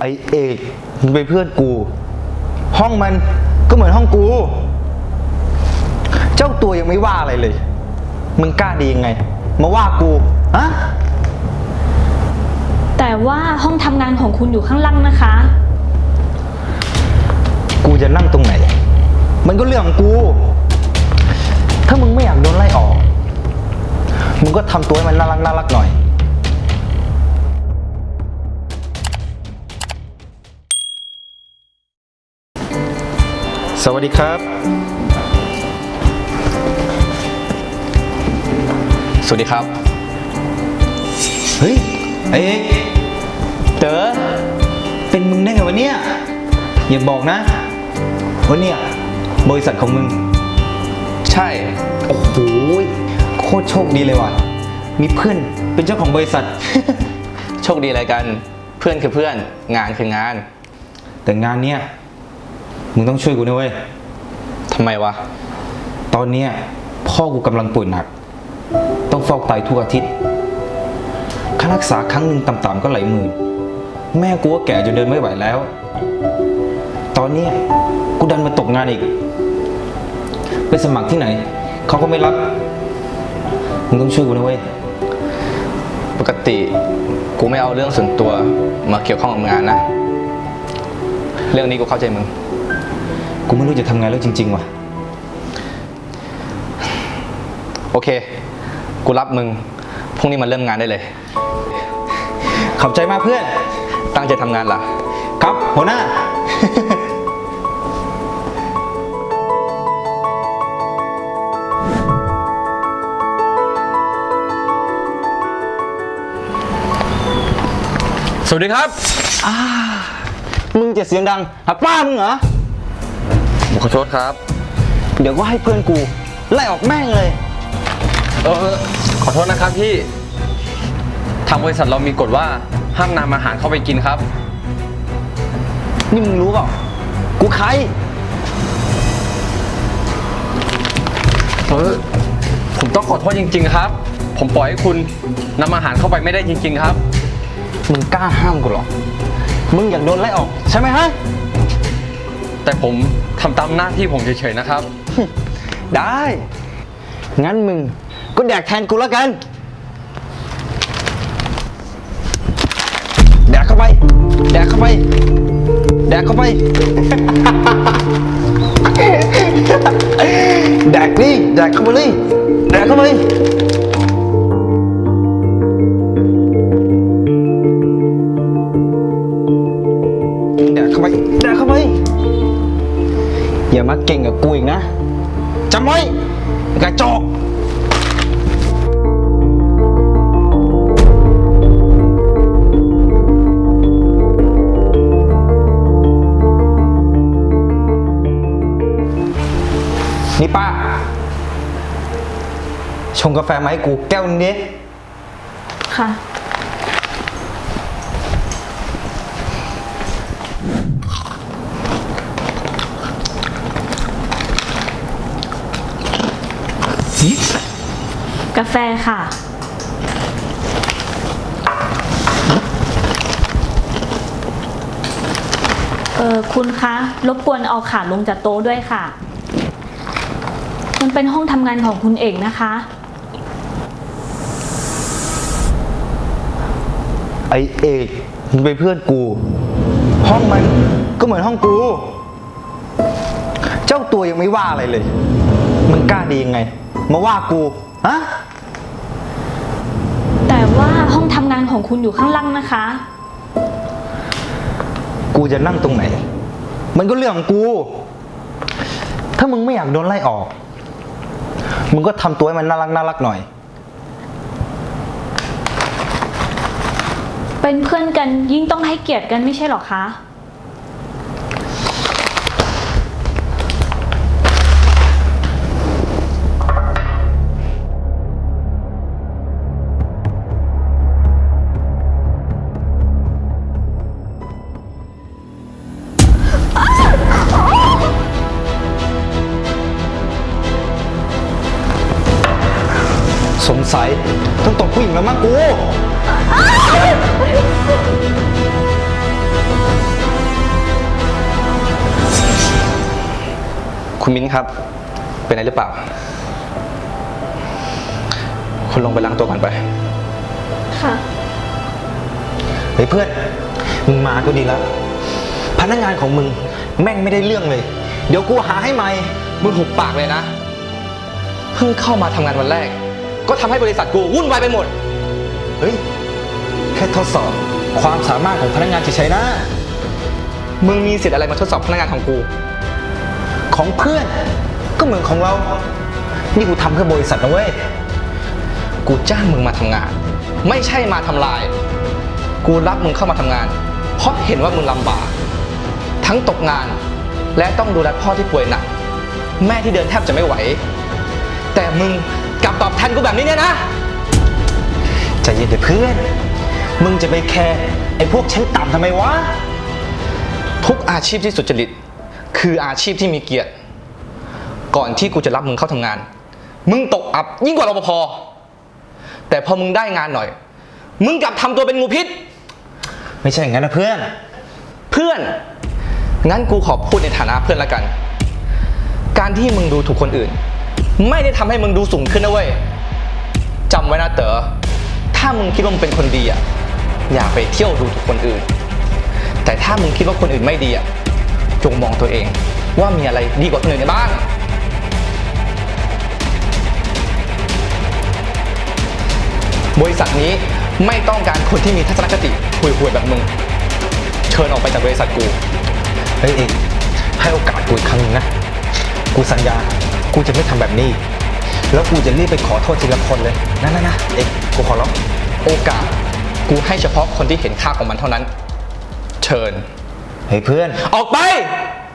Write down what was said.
ไอเอกมันเป็นเพื่อนกู ห้องมันก็เหมือนห้องกู เจ้าตัวยังไม่ว่าอะไรเลย มึงกล้าดียังไง มาว่ากูฮะแต่ว่าห้องทำงานของคุณอยู่ข้างล่างนะคะ กูจะนั่งตรงไหน มันก็เรื่องของกู ถ้ามึงไม่อยากโดนไล่ออก มึงก็ทำตัวให้มันน่ารักน่ารักหน่อย สวัสดีครับ สวัสดีครับ เฮ้ยไอเอกเต๋อเป็นมึงได้ไงวะเนี่ยอย่าบอกนะว่าเนี่ยบริษัทของมึง ใช่ โอ้โหโคตรโชคดีเลยว่ะ มีเพื่อนเป็นเจ้าของบริษัท โชคดีอะไรกัน เพื่อนคือเพื่อน งานคืองาน แต่งานเนี้ย มึงต้องช่วยกูนะเว้ย ทำไมวะ ตอนเนี้ยพ่อกูกำลังป่วยหนัก ต้องฟอกไตทุกอาทิตย์ ค่ารักษาครั้งหนึ่งต่ำๆก็หลายหมื่น แม่กูก็แก่จนเดินไม่ไหวแล้ว ตอนเนี้ยกูดันมาตกงานอีก ไปสมัครที่ไหน เขาก็ไม่รับ มึงต้องช่วยกูนะเว้ย ปกติกูไม่เอาเรื่องส่วนตัวมาเกี่ยวข้องกับงานนะ เรื่องนี้กูเข้าใจมึง กูไม่รู้จะทำไงแล้วจริง ๆ ว่ะ โอเค กูรับมึง พรุ่งนี้มาเริ่มงานได้เลย ขอบใจมากเพื่อน ตั้งใจทำงานล่ะ ครับ หัวหน้า สวัสดีครับ มึงจะเสียงดังหาป้ามึงเหรอ ขอโทษครับ เดี๋ยวก็ให้เพื่อนกูไล่ออกแม่งเลย เออ ขอโทษนะครับพี่ ทางบริษัทเรามีกฎว่าห้ามนำอาหารเข้าไปกินครับ นี่มึงรู้เปล่า กูใคร เออ ผมต้องขอโทษจริง ๆ ครับ ผมปล่อยให้คุณนำอาหารเข้าไปไม่ได้จริง ๆ ครับ มึงกล้าห้ามกูเหรอ มึงอยากโดนไล่ออกใช่ไหมฮะ แต่ผมทำตามหน้าที่ผมเฉยๆนะครับ ได้ งั้นมึงก็แดกแทนกูแล้วกัน แดกเข้าไป แดกเข้าไป แดกเข้าไป แดกนี่ แดกเข้าไปเลย แดกเข้าไป อย่ามาเก่งกับกูอีกนะจำไว้กระจอกนี่ป้า ชงกาแฟมาให้กูแก้วนึงดิค่ะ กาแฟค่ะ เออคุณคะ รบกวนเอาขาลงจากโต๊ะด้วยค่ะ มันเป็นห้องทำงานของคุณเอกนะคะ ไอเอกมันเป็นเพื่อนกู ห้องมันก็เหมือนห้องกู เจ้าตัวยังไม่ว่าอะไรเลย มึงกล้าดียังไง มาว่ากู ฮะ แต่ว่าห้องทำงาน ของคุณอยู่ข้างล่างนะคะ กูจะนั่งตรงไหน มันก็เรื่องของกู ถ้ามึงไม่อยากโดนไล่ออก มึงก็ทำตัวให้มันน่ารักน่ารักหน่อย เป็นเพื่อนกันยิ่งต้องให้เกียรติกันไม่ใช่หรอคะ สัยต้องตกผู้หญิงแล้วมั้งกู คุณมิ้นครับ เป็นอะไรหรือเปล่า คุณลงไปล้างตัวก่อนไป ค่ะ เฮ้ยเพื่อน มึงมาก็ดีแล้ว พนักงานของมึงแม่งไม่ได้เรื่องเลย เดี๋ยวกูหาให้ใหม่ มึงหุบปากเลยนะ เพิ่งเข้ามาทำงานวันแรก ก็ทำให้บริษัทกูวุ่นวายไปหมด เฮ้ย แค่ทดสอบความสามารถของพนักงานเฉยๆนะ มึงมีสิทธิ์อะไรมาทดสอบพนักงานของกู ของเพื่อนก็เหมือนของเรา นี่กูทำเพื่อบริษัทนะเว้ย กูจ้างมึงมาทำงาน ไม่ใช่มาทำลาย กูรับมึงเข้ามาทำงาน เพราะเห็นว่ามึงลำบาก ทั้งตกงานและต้องดูแลพ่อที่ป่วยหนัก แม่ที่เดินแทบจะไม่ไหว แต่มึง กลับตอบแทนกูแบบนี้เนี่ยนะใจเย็นเดี๋ยวเพื่อน มึงจะไปแคร์ไอ้พวกชั้นต่ำทำไมวะ ทุกอาชีพที่สุจริต คืออาชีพที่มีเกียรติ ก่อนที่กูจะรับมึงเข้าทำงาน มึงตกอับยิ่งกว่ารปภแต่พอมึงได้งานหน่อย มึงกลับทำตัวเป็นงูพิษ ไม่ใช่อย่างนั้นนะเพื่อน เพื่อน งั้นกูขอพูดในฐานะเพื่อนละกัน การที่มึงดูถูกคนอื่น ไม่ได้ทำให้มึงดูสูงขึ้นนะเว้ยจำไว้นะเต๋อถ้ามึงคิดว่ามึงเป็นคนดีอะอย่าไปเที่ยวดูถูกคนอื่น แต่ถ้ามึงคิดว่าคนอื่นไม่ดีอะจงมองตัวเองว่ามีอะไรดีกว่าคนอื่นในบ้าง บริษัทนี้ไม่ต้องการคนที่มีทัศนคติห่วยๆแบบมึง เชิญออกไปจากบริษัทกู เฮ้ยเอกให้โอกาสกูอีกครั้งหนึงนะ กูสัญญา กูจะไม่ทำแบบนี้ แล้วกูจะรีบไปขอโทษทีละคนเลยนะนะนะเอกกูขอร้องโอกาส กูให้เฉพาะคนที่เห็นค่าของมันเท่านั้น เชิญ เฮ้ยเพื่อน ออกไปเ